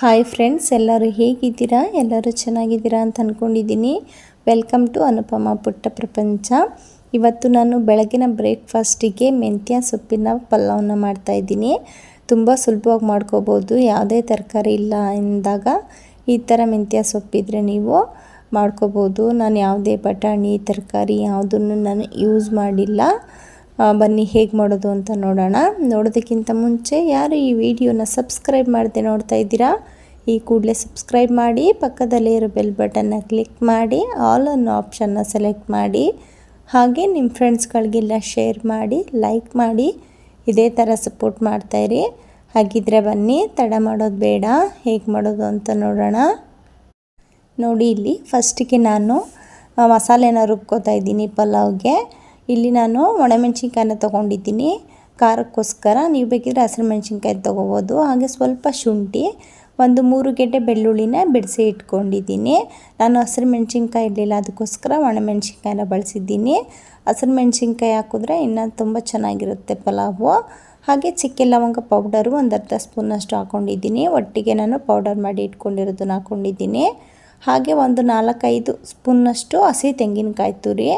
Hi friends ಎಲ್ಲರೂ ಹೇಗಿದ್ದೀರಾ? ಎಲ್ಲರೂ ಚೆನ್ನಾಗಿದ್ದೀರಾ ಅಂತ ಅಂದ್ಕೊಂಡಿದ್ದೀನಿ ವೆಲ್ಕಮ್ ಟು ಅನುಪಮ ಪುಟ್ಟ ಪ್ರಪಂಚ ಇವತ್ತು ನಾನು ಬೆಳಗಿನ ಬ್ರೇಕ್ಫಾಸ್ಟಿಗೆ ಮೆಂತ್ಯ ಸೊಪ್ಪಿನ ಪಲಾವನ್ನ ಮಾಡ್ತಾಯಿದ್ದೀನಿ ತುಂಬ ಸುಲಭವಾಗಿ ಮಾಡ್ಕೋಬೋದು. ಯಾವುದೇ ತರಕಾರಿ ಇಲ್ಲ ಎಂದಾಗ ಈ ಥರ ಮೆಂತ್ಯ ಸೊಪ್ಪಿದ್ರೆ ನೀವು ಮಾಡ್ಕೋಬೋದು. ನಾನು ಯಾವುದೇ ಬಟಾಣಿ, ತರಕಾರಿ ಯಾವುದನ್ನು ನಾನು ಯೂಸ್ ಮಾಡಿಲ್ಲ. ಬನ್ನಿ ಹೇಗೆ ಮಾಡೋದು ಅಂತ ನೋಡೋಣ. ನೋಡೋದಕ್ಕಿಂತ ಮುಂಚೆ ಯಾರು ಈ ವಿಡಿಯೋನ ಸಬ್ಸ್ಕ್ರೈಬ್ ಮಾಡದೆ ನೋಡ್ತಾ ಇದ್ದೀರಾ, ಈ ಕೂಡಲೇ ಸಬ್ಸ್ಕ್ರೈಬ್ ಮಾಡಿ, ಪಕ್ಕದಲ್ಲೇ ಇರೋ ಬೆಲ್ ಬಟನ್ನ ಕ್ಲಿಕ್ ಮಾಡಿ ಆಲ್ ಅನ್ನೋ ಆಪ್ಷನ್ನ ಸೆಲೆಕ್ಟ್ ಮಾಡಿ, ಹಾಗೆ ನಿಮ್ಮ ಫ್ರೆಂಡ್ಸ್ಗಳಿಗೆಲ್ಲ ಶೇರ್ ಮಾಡಿ ಲೈಕ್ ಮಾಡಿ, ಇದೇ ಥರ ಸಪೋರ್ಟ್ ಮಾಡ್ತಾಯಿರಿ ಹಾಗಿದ್ರೆ ಬನ್ನಿ, ತಡ ಮಾಡೋದು ಬೇಡ, ಹೇಗೆ ಮಾಡೋದು ಅಂತ ನೋಡೋಣ. ನೋಡಿ, ಇಲ್ಲಿ ಫಸ್ಟಿಗೆ ನಾನು ಮಸಾಲೆನ ರುಬ್ಕೋತಾ ಇದ್ದೀನಿ ಪಲಾವ್ಗೆ. ಇಲ್ಲಿ ನಾನು ಒಣಮೆಣ್ಸಿನ್ಕಾಯನ್ನ ತೊಗೊಂಡಿದ್ದೀನಿ. ಖಾರಕ್ಕೋಸ್ಕರ ನೀವು ಬೇಕಿದ್ರೆ ಹಸಿರು ಮೆಣಸಿನ್ಕಾಯಿ ತೊಗೋಬೋದು. ಹಾಗೆ ಸ್ವಲ್ಪ ಶುಂಠಿ, ಒಂದು ಮೂರು ಗೆಡ್ಡೆ ಬೆಳ್ಳುಳ್ಳಿನ ಬಿಡಿಸಿ ಇಟ್ಕೊಂಡಿದ್ದೀನಿ. ನಾನು ಹಸಿರು ಮೆಣಸಿನ್ಕಾಯಿ ಇರಲಿಲ್ಲ, ಅದಕ್ಕೋಸ್ಕರ ಒಣಮೆಣ್ಸಿನ್ಕಾಯಿನ ಬಳಸಿದ್ದೀನಿ. ಹಸಿರು ಮೆಣಸಿನ್ಕಾಯಿ ಹಾಕಿದ್ರೆ ಇನ್ನೂ ತುಂಬ ಚೆನ್ನಾಗಿರುತ್ತೆ ಪಲಾವು. ಹಾಗೆ ಚಿಕ್ಕ ಲವಂಗ ಪೌಡರು ಒಂದು ಅರ್ಧ ಸ್ಪೂನಷ್ಟು ಹಾಕ್ಕೊಂಡಿದ್ದೀನಿ ಒಟ್ಟಿಗೆ ನಾನು ಪೌಡರ್ ಮಾಡಿ ಇಟ್ಕೊಂಡಿರೋದನ್ನ ಹಾಕ್ಕೊಂಡಿದ್ದೀನಿ ಹಾಗೆ ಒಂದು ನಾಲ್ಕೈದು ಸ್ಪೂನ್ನಷ್ಟು ಹಸಿ ತೆಂಗಿನಕಾಯಿ ತುರಿ.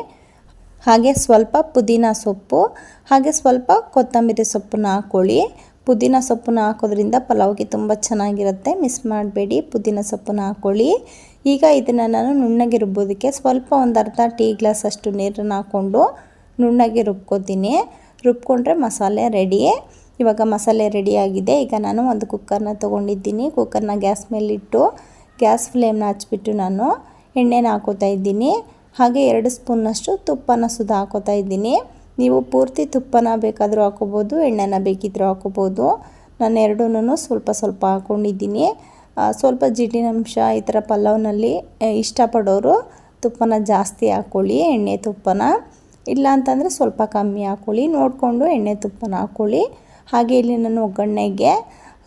ಹಾಗೆ ಸ್ವಲ್ಪ ಪುದೀನ ಸೊಪ್ಪು, ಹಾಗೆ ಸ್ವಲ್ಪ ಕೊತ್ತಂಬರಿ ಸೊಪ್ಪನ್ನ ಹಾಕ್ಕೊಳ್ಳಿ ಪುದೀನ ಸೊಪ್ಪನ್ನ ಹಾಕೋದ್ರಿಂದ ಪಲಾವ್ಗೆ ತುಂಬ ಚೆನ್ನಾಗಿರುತ್ತೆ. ಮಿಸ್ ಮಾಡಬೇಡಿ, ಪುದೀನ ಸೊಪ್ಪನ್ನ ಹಾಕ್ಕೊಳ್ಳಿ ಈಗ ಇದನ್ನು ನಾನು ನುಣ್ಣಗೆ ರುಬ್ಬೋದಕ್ಕೆ ಸ್ವಲ್ಪ ಒಂದು ಅರ್ಧ ಟೀ ಗ್ಲಾಸ್ ಅಷ್ಟು ನೀರನ್ನು ಹಾಕ್ಕೊಂಡು ನುಣ್ಣಗೆ ರುಬ್ಕೋತೀನಿ. ರುಬ್ಕೊಂಡ್ರೆ ಮಸಾಲೆ ರೆಡಿ. ಇವಾಗ ಮಸಾಲೆ ರೆಡಿಯಾಗಿದೆ ಈಗ ನಾನು ಒಂದು ಕುಕ್ಕರ್ನ ತೊಗೊಂಡಿದ್ದೀನಿ. ಕುಕ್ಕರ್ನ ಗ್ಯಾಸ್ ಮೇಲಿಟ್ಟು, ಗ್ಯಾಸ್ ಫ್ಲೇಮ್ನ ಹಚ್ಬಿಟ್ಟು ನಾನು ಎಣ್ಣೆನ ಹಾಕೋತಾ ಇದ್ದೀನಿ. ಹಾಗೆ ಎರಡು ಸ್ಪೂನ್ನಷ್ಟು ತುಪ್ಪನ ಸುದ ಹಾಕೋತಾ ಇದ್ದೀನಿ. ನೀವು ಪೂರ್ತಿ ತುಪ್ಪನ ಬೇಕಾದರೂ ಹಾಕೋಬೋದು, ಎಣ್ಣೆನ ಬೇಕಿದ್ದರೂ ಹಾಕೋಬೋದು. ನಾನು ಎರಡೂ ಸ್ವಲ್ಪ ಸ್ವಲ್ಪ ಹಾಕ್ಕೊಂಡಿದ್ದೀನಿ ಸ್ವಲ್ಪ ಜಿಡ್ಡಿನಂಶ ಈ ಥರ ಪಲಾವ್ನಲ್ಲಿ ಇಷ್ಟಪಡೋರು ತುಪ್ಪನ ಜಾಸ್ತಿ ಹಾಕ್ಕೊಳ್ಳಿ ಎಣ್ಣೆ ತುಪ್ಪನ. ಇಲ್ಲ ಅಂತಂದರೆ ಸ್ವಲ್ಪ ಕಮ್ಮಿ ಹಾಕ್ಕೊಳ್ಳಿ ನೋಡಿಕೊಂಡು ಎಣ್ಣೆ ತುಪ್ಪನ ಹಾಕ್ಕೊಳ್ಳಿ ಹಾಗೆ ಇಲ್ಲಿ ನಾನು ಒಗ್ಗರಣೆಗೆ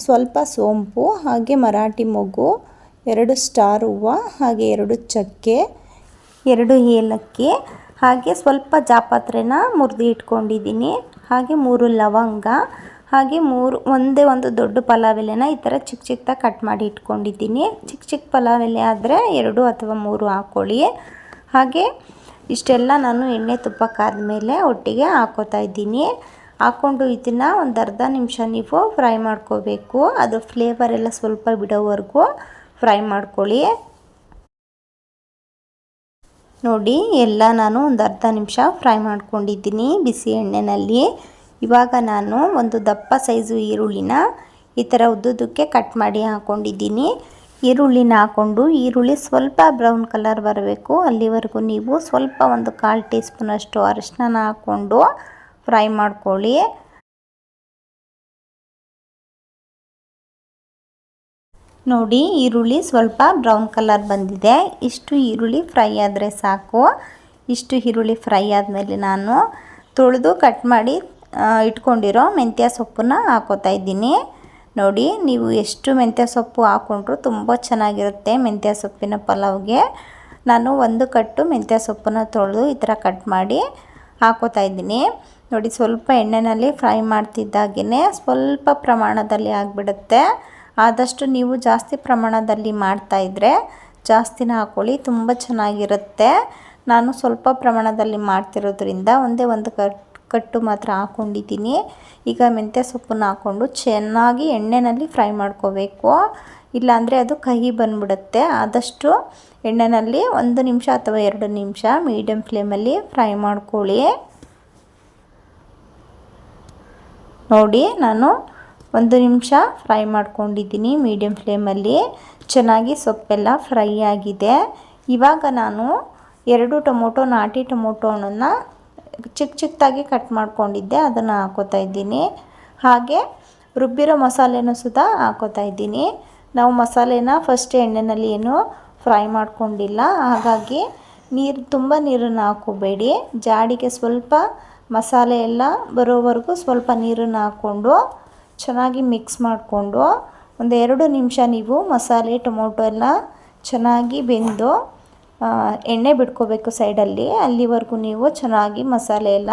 ಸ್ವಲ್ಪ ಸೋಂಪು, ಹಾಗೆ ಮರಾಠಿ ಮೊಗ್ಗು, ಎರಡು ಸ್ಟಾರ್ ಹೂವು, ಹಾಗೆ ಎರಡು ಚಕ್ಕೆ ಎರಡು ಏಲಕ್ಕಿ, ಹಾಗೆ ಸ್ವಲ್ಪ ಜಾಪತ್ರೆನ ಮುರಿದು ಇಟ್ಕೊಂಡಿದ್ದೀನಿ. ಹಾಗೆ ಮೂರು ಲವಂಗ, ಹಾಗೆ ಮೂರು, ಒಂದೇ ಒಂದು ದೊಡ್ಡ ಪಲಾವ್ ಎಲೆನ ಈ ಥರ ಚಿಕ್ಕ ಚಿಕ್ಕದಾಗಿ ಕಟ್ ಮಾಡಿ ಇಟ್ಕೊಂಡಿದ್ದೀನಿ. ಚಿಕ್ಕ ಚಿಕ್ಕ ಪಲಾವ್ ಎಲೆ ಆದರೆ ಎರಡು ಅಥವಾ ಮೂರು ಹಾಕ್ಕೊಳ್ಳಿ ಹಾಗೆ ಇಷ್ಟೆಲ್ಲ ನಾನು ಎಣ್ಣೆ ತುಪ್ಪ ಮೇಲೆ ಒಟ್ಟಿಗೆ ಹಾಕೋತಾ ಇದ್ದೀನಿ. ಹಾಕ್ಕೊಂಡು ಇದನ್ನು ಒಂದು ಅರ್ಧ ನಿಮಿಷ ನೀವು ಫ್ರೈ ಮಾಡ್ಕೋಬೇಕು. ಅದು ಫ್ಲೇವರ್ ಎಲ್ಲ ಸ್ವಲ್ಪ ಬಿಡೋವರೆಗೂ ಫ್ರೈ ಮಾಡ್ಕೊಳ್ಳಿ. ನೋಡಿ, ಎಲ್ಲ ನಾನು ಒಂದು ಅರ್ಧ ನಿಮಿಷ ಫ್ರೈ ಮಾಡ್ಕೊಂಡಿದ್ದೀನಿ ಬಿಸಿ ಎಣ್ಣೆಯಲ್ಲಿ ಇವಾಗ ನಾನು ಒಂದು ದಪ್ಪ ಸೈಜು ಈರುಳ್ಳಿನ ಈ ಥರ ಉದ್ದುದಕ್ಕೆ ಕಟ್ ಮಾಡಿ ಹಾಕ್ಕೊಂಡಿದ್ದೀನಿ ಈರುಳ್ಳಿನ ಹಾಕ್ಕೊಂಡು, ಈರುಳ್ಳಿ ಸ್ವಲ್ಪ ಬ್ರೌನ್ ಕಲರ್ ಬರಬೇಕು. ಅಲ್ಲಿವರೆಗೂ ನೀವು ಸ್ವಲ್ಪ ಒಂದು ಕಾಲು ಟೀ ಸ್ಪೂನಷ್ಟು ಅರಿಶಿನ ಹಾಕ್ಕೊಂಡು ಫ್ರೈ ಮಾಡ್ಕೊಳ್ಳಿ. ನೋಡಿ ಈರುಳ್ಳಿ ಸ್ವಲ್ಪ ಬ್ರೌನ್ ಕಲರ್ ಬಂದಿದೆ. ಇಷ್ಟು ಈರುಳ್ಳಿ ಫ್ರೈ ಆದರೆ ಸಾಕು. ಇಷ್ಟು ಈರುಳ್ಳಿ ಫ್ರೈ ಆದಮೇಲೆ ನಾನು ತೊಳೆದು ಕಟ್ ಮಾಡಿ ಇಟ್ಕೊಂಡಿರೋ ಮೆಂತ್ಯ ಸೊಪ್ಪನ್ನ ಹಾಕೋತಾ ಇದ್ದೀನಿ. ನೋಡಿ, ನೀವು ಎಷ್ಟು ಮೆಂತ್ಯ ಸೊಪ್ಪು ಹಾಕ್ಕೊಂಡ್ರು ತುಂಬ ಚೆನ್ನಾಗಿರುತ್ತೆ ಮೆಂತ್ಯ ಸೊಪ್ಪಿನ ಪಲಾವ್ಗೆ. ನಾನು ಒಂದು ಕಟ್ಟು ಮೆಂತ್ಯ ಸೊಪ್ಪನ್ನ ತೊಳೆದು ಈ ಥರ ಕಟ್ ಮಾಡಿ ಹಾಕೋತಾ ಇದ್ದೀನಿ. ನೋಡಿ, ಸ್ವಲ್ಪ ಎಣ್ಣೆಯಲ್ಲಿ ಫ್ರೈ ಮಾಡ್ತಿದ್ದಾಗೇ ಸ್ವಲ್ಪ ಪ್ರಮಾಣದಲ್ಲಿ ಆಗಿಬಿಡುತ್ತೆ. ಆದಷ್ಟು ನೀವು ಜಾಸ್ತಿ ಪ್ರಮಾಣದಲ್ಲಿ ಮಾಡ್ತಾಯಿದ್ರೆ ಜಾಸ್ತಿನ ಹಾಕ್ಕೊಳ್ಳಿ ತುಂಬ ಚೆನ್ನಾಗಿರುತ್ತೆ. ನಾನು ಸ್ವಲ್ಪ ಪ್ರಮಾಣದಲ್ಲಿ ಮಾಡ್ತಿರೋದ್ರಿಂದ ಒಂದೇ ಒಂದು ಕಟ್, ಕಟ್ಟು ಮಾತ್ರ ಹಾಕ್ಕೊಂಡಿದ್ದೀನಿ ಈಗ ಮೆಂತ್ಯ ಸೊಪ್ಪನ್ನು ಹಾಕ್ಕೊಂಡು ಚೆನ್ನಾಗಿ ಎಣ್ಣೆಯಲ್ಲಿ ಫ್ರೈ ಮಾಡ್ಕೋಬೇಕು. ಇಲ್ಲಾಂದರೆ ಅದು ಕಹಿ ಬಂದ್ಬಿಡುತ್ತೆ. ಆದಷ್ಟು ಎಣ್ಣೆಯಲ್ಲಿ ಒಂದು ನಿಮಿಷ ಅಥವಾ ಎರಡು ನಿಮಿಷ ಮೀಡಿಯಮ್ ಫ್ಲೇಮಲ್ಲಿ ಫ್ರೈ ಮಾಡ್ಕೊಳ್ಳಿ. ನೋಡಿ ನಾನು ಒಂದು ನಿಮಿಷ ಫ್ರೈ ಮಾಡ್ಕೊಂಡಿದ್ದೀನಿ ಮೀಡಿಯಮ್ ಫ್ಲೇಮಲ್ಲಿ. ಚೆನ್ನಾಗಿ ಸೊಪ್ಪೆಲ್ಲ ಫ್ರೈ ಆಗಿದೆ. ಇವಾಗ ನಾನು ಎರಡು ಟೊಮೊಟೊ, ನಾಟಿ ಟೊಮೊಟೊ ಹಣ್ಣನ್ನು ಚಿಕ್ಕ ಚಿಕ್ಕದಾಗಿ ಕಟ್ ಮಾಡ್ಕೊಂಡಿದ್ದೆ, ಅದನ್ನು ಹಾಕೋತಾ ಇದ್ದೀನಿ. ಹಾಗೆ ರುಬ್ಬಿರೋ ಮಸಾಲೆನೂ ಸುತ ಹಾಕೋತಾ ಇದ್ದೀನಿ. ನಾವು ಮಸಾಲೆನ ಫಸ್ಟ್ ಎಣ್ಣೆಯಲ್ಲಿ ಏನು ಫ್ರೈ ಮಾಡ್ಕೊಂಡಿಲ್ಲ. ಹಾಗಾಗಿ ನೀರು, ತುಂಬ ನೀರನ್ನು ಹಾಕೋಬೇಡಿ. ಜಾಡಿಗೆ ಸ್ವಲ್ಪ ಮಸಾಲೆ ಎಲ್ಲ ಬರೋವರೆಗೂ ಸ್ವಲ್ಪ ನೀರನ್ನು ಹಾಕ್ಕೊಂಡು ಚೆನ್ನಾಗಿ ಮಿಕ್ಸ್ ಮಾಡಿಕೊಂಡು ಒಂದು ಎರಡು ನಿಮಿಷ ನೀವು ಮಸಾಲೆ, ಟೊಮೊಟೊ ಎಲ್ಲ ಚೆನ್ನಾಗಿ ಬೆಂದು ಎಣ್ಣೆ ಬಿಡ್ಕೋಬೇಕು ಸೈಡಲ್ಲಿ ಅಲ್ಲಿವರೆಗೂ ನೀವು ಚೆನ್ನಾಗಿ ಮಸಾಲೆ ಎಲ್ಲ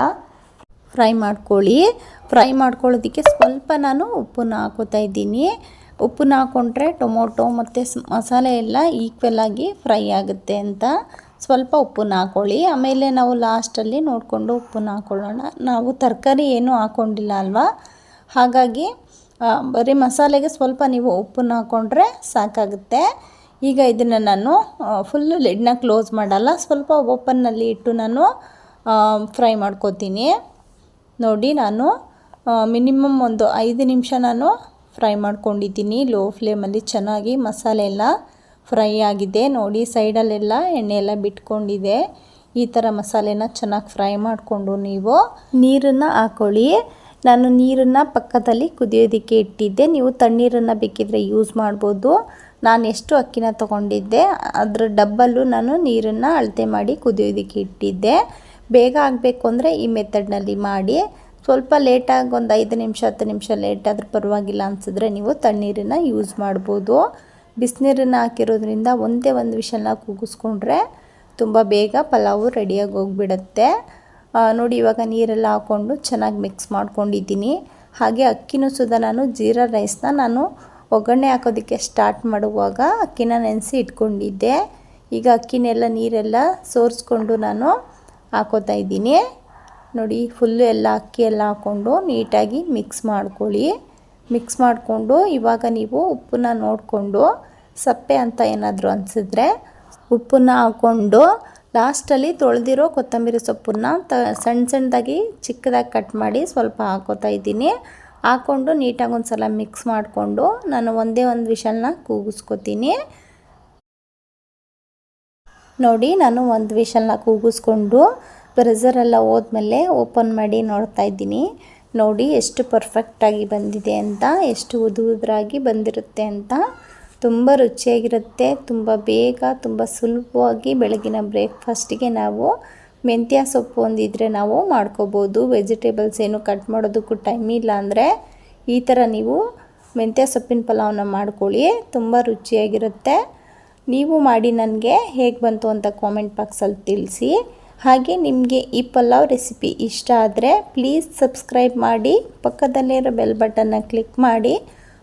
ಫ್ರೈ ಮಾಡ್ಕೊಳ್ಳಿ. ಫ್ರೈ ಮಾಡ್ಕೊಳ್ಳೋದಕ್ಕೆ ಸ್ವಲ್ಪ ನಾನು ಉಪ್ಪನ್ನು ಹಾಕೋತಾ ಇದ್ದೀನಿ. ಉಪ್ಪನ್ನ ಹಾಕ್ಕೊಂಡ್ರೆ ಟೊಮೊಟೊ ಮತ್ತು ಮಸಾಲೆ ಎಲ್ಲ ಈಕ್ವಲ್ ಆಗಿ ಫ್ರೈ ಆಗುತ್ತೆ ಅಂತ ಸ್ವಲ್ಪ ಉಪ್ಪನ್ನ ಹಾಕ್ಕೊಳ್ಳಿ ಆಮೇಲೆ ನಾವು ಲಾಸ್ಟಲ್ಲಿ ನೋಡಿಕೊಂಡು ಉಪ್ಪನ್ನ ಹಾಕ್ಕೊಳ್ಳೋಣ ನಾವು ತರಕಾರಿ ಏನೂ ಹಾಕ್ಕೊಂಡಿಲ್ಲ ಅಲ್ವಾ? ಹಾಗಾಗಿ ಬರೀ ಮಸಾಲೆಗೆ ಸ್ವಲ್ಪ ನೀವು ಉಪ್ಪನ್ನು ಹಾಕ್ಕೊಂಡ್ರೆ ಸಾಕಾಗುತ್ತೆ. ಈಗ ಇದನ್ನು ನಾನು ಫುಲ್ಲು ಲಿಡ್ನ ಕ್ಲೋಸ್ ಮಾಡಲ್ಲ. ಸ್ವಲ್ಪ ಓಪನ್ನಲ್ಲಿ ಇಟ್ಟು ನಾನು ಫ್ರೈ ಮಾಡ್ಕೋತೀನಿ. ನೋಡಿ ನಾನು ಮಿನಿಮಮ್ ಒಂದು ಐದು ನಿಮಿಷ ನಾನು ಫ್ರೈ ಮಾಡ್ಕೊಂಡಿದ್ದೀನಿ. ಲೋ ಫ್ಲೇಮಲ್ಲಿ ಚೆನ್ನಾಗಿ ಮಸಾಲೆ ಎಲ್ಲ ಫ್ರೈ ಆಗಿದೆ. ನೋಡಿ ಸೈಡಲ್ಲೆಲ್ಲ ಎಣ್ಣೆ ಎಲ್ಲ ಬಿಟ್ಕೊಂಡಿದೆ. ಈ ಥರ ಮಸಾಲೆನ ಚೆನ್ನಾಗಿ ಫ್ರೈ ಮಾಡಿಕೊಂಡು ನೀವು ನೀರನ್ನು ಹಾಕ್ಕೊಳ್ಳಿ ನಾನು ನೀರನ್ನು ಪಕ್ಕದಲ್ಲಿ ಕುದಿಯೋದಕ್ಕೆ ಇಟ್ಟಿದ್ದೆ. ನೀವು ತಣ್ಣೀರನ್ನು ಬೇಕಿದ್ರೆ ಯೂಸ್ ಮಾಡ್ಬೋದು. ನಾನು ಎಷ್ಟು ಅಕ್ಕಿನ ತೊಗೊಂಡಿದ್ದೆ, ಅದರ ಡಬ್ಬಲ್ಲೂ ನಾನು ನೀರನ್ನು ಅಳತೆ ಮಾಡಿ ಕುದಿಯೋದಕ್ಕೆ ಇಟ್ಟಿದ್ದೆ. ಬೇಗ ಆಗಬೇಕು ಅಂದರೆ ಈ ಮೆಥಡ್ನಲ್ಲಿ ಮಾಡಿ. ಸ್ವಲ್ಪ ಲೇಟಾಗಿ ಒಂದು ಐದು ನಿಮಿಷ, ಹತ್ತು ನಿಮಿಷ ಲೇಟ್ ಪರವಾಗಿಲ್ಲ ಅನಿಸಿದ್ರೆ ನೀವು ತಣ್ಣೀರನ್ನು ಯೂಸ್ ಮಾಡ್ಬೋದು. ಬಿಸಿನೀರನ್ನು ಹಾಕಿರೋದ್ರಿಂದ ಒಂದೇ ಒಂದು ವಿಷಲ್ನ ಕೂಗಿಸ್ಕೊಂಡ್ರೆ ತುಂಬ ಬೇಗ ಪಲಾವು ರೆಡಿಯಾಗಿ ಹೋಗ್ಬಿಡುತ್ತೆ. ನೋಡಿ, ಇವಾಗ ನೀರೆಲ್ಲ ಹಾಕ್ಕೊಂಡು ಚೆನ್ನಾಗಿ ಮಿಕ್ಸ್ ಮಾಡ್ಕೊಂಡಿದ್ದೀನಿ. ಹಾಗೆ ಅಕ್ಕಿನೂ ಸುದ ನಾನು ಜೀರಾ ರೈಸ್ನ ನಾನು ಒಗ್ಗರಣೆ ಹಾಕೋದಕ್ಕೆ ಸ್ಟಾರ್ಟ್ ಮಾಡುವಾಗ ಅಕ್ಕಿನ ನೆನೆಸಿ ಇಟ್ಕೊಂಡಿದ್ದೆ. ಈಗ ಅಕ್ಕಿನೆಲ್ಲ ನೀರೆಲ್ಲ ಸೋರಿಸ್ಕೊಂಡು ನಾನು ಹಾಕೋತಾ ಇದ್ದೀನಿ. ನೋಡಿ ಫುಲ್ಲು ಎಲ್ಲ ಅಕ್ಕಿ ಎಲ್ಲ ಹಾಕ್ಕೊಂಡು ನೀಟಾಗಿ ಮಿಕ್ಸ್ ಮಾಡ್ಕೊಳ್ಳಿ. ಮಿಕ್ಸ್ ಮಾಡಿಕೊಂಡು ಇವಾಗ ನೀವು ಉಪ್ಪನ್ನ ನೋಡಿಕೊಂಡು, ಸಪ್ಪೆ ಅಂತ ಏನಾದರೂ ಅನಿಸಿದ್ರೆ ಉಪ್ಪನ್ನ ಹಾಕ್ಕೊಂಡು ಲಾಸ್ಟಲ್ಲಿ ತೊಳೆದಿರೋ ಕೊತ್ತಂಬರಿ ಸೊಪ್ಪನ್ನ ತ ಸಣ್ಣ ಸಣ್ಣದಾಗಿ ಚಿಕ್ಕದಾಗಿ ಕಟ್ ಮಾಡಿ ಸ್ವಲ್ಪ ಹಾಕೋತಾ ಇದ್ದೀನಿ. ಹಾಕ್ಕೊಂಡು ನೀಟಾಗಿ ಒಂದು ಸಲ ಮಿಕ್ಸ್ ಮಾಡಿಕೊಂಡು ನಾನು ಒಂದೇ ಒಂದು ವಿಷಲ್ನ ಕೂಗಿಸ್ಕೊತೀನಿ. ನೋಡಿ, ನಾನು ಒಂದು ವಿಷಲ್ನ ಕೂಗಿಸ್ಕೊಂಡು ಪ್ರೆಸರೆಲ್ಲ ಹೋದ್ಮೇಲೆ ಓಪನ್ ಮಾಡಿ ನೋಡ್ತಾ ಇದ್ದೀನಿ. ನೋಡಿ, ಎಷ್ಟು ಪರ್ಫೆಕ್ಟಾಗಿ ಬಂದಿದೆ ಅಂತ, ಎಷ್ಟು ಉದು ಉದುರಾಗಿ ಬಂದಿರುತ್ತೆ ಅಂತ. ತುಂಬ ರುಚಿಯಾಗಿರುತ್ತೆ, ತುಂಬ ಬೇಗ, ತುಂಬ ಸುಲಭವಾಗಿ ಬೆಳಗಿನ ಬ್ರೇಕ್ಫಾಸ್ಟಿಗೆ ನಾವು ಮೆಂತ್ಯ ಸೊಪ್ಪು ಒಂದಿದ್ರೆ ನಾವು ಮಾಡ್ಕೋಬೋದು. ವೆಜಿಟೇಬಲ್ಸ್ ಏನು ಕಟ್ ಮಾಡೋದಕ್ಕೂ ಟೈಮ್ ಇಲ್ಲ ಅಂದರೆ ಈ ಥರ ನೀವು ಮೆಂತ್ಯ ಸೊಪ್ಪಿನ ಪಲಾವನ್ನ ಮಾಡ್ಕೊಳ್ಳಿ, ತುಂಬ ರುಚಿಯಾಗಿರುತ್ತೆ. ನೀವು ಮಾಡಿ ನನಗೆ ಹೇಗೆ ಬಂತು ಅಂತ ಕಾಮೆಂಟ್ ಬಾಕ್ಸಲ್ಲಿ ತಿಳಿಸಿ. ಹಾಗೆ ನಿಮಗೆ ಈ ಪಲಾವ್ ರೆಸಿಪಿ ಇಷ್ಟ ಆದರೆ ಪ್ಲೀಸ್ ಸಬ್ಸ್ಕ್ರೈಬ್ ಮಾಡಿ, ಪಕ್ಕದಲ್ಲಿರೋ ಬೆಲ್ ಬಟನ್ನ ಕ್ಲಿಕ್ ಮಾಡಿ.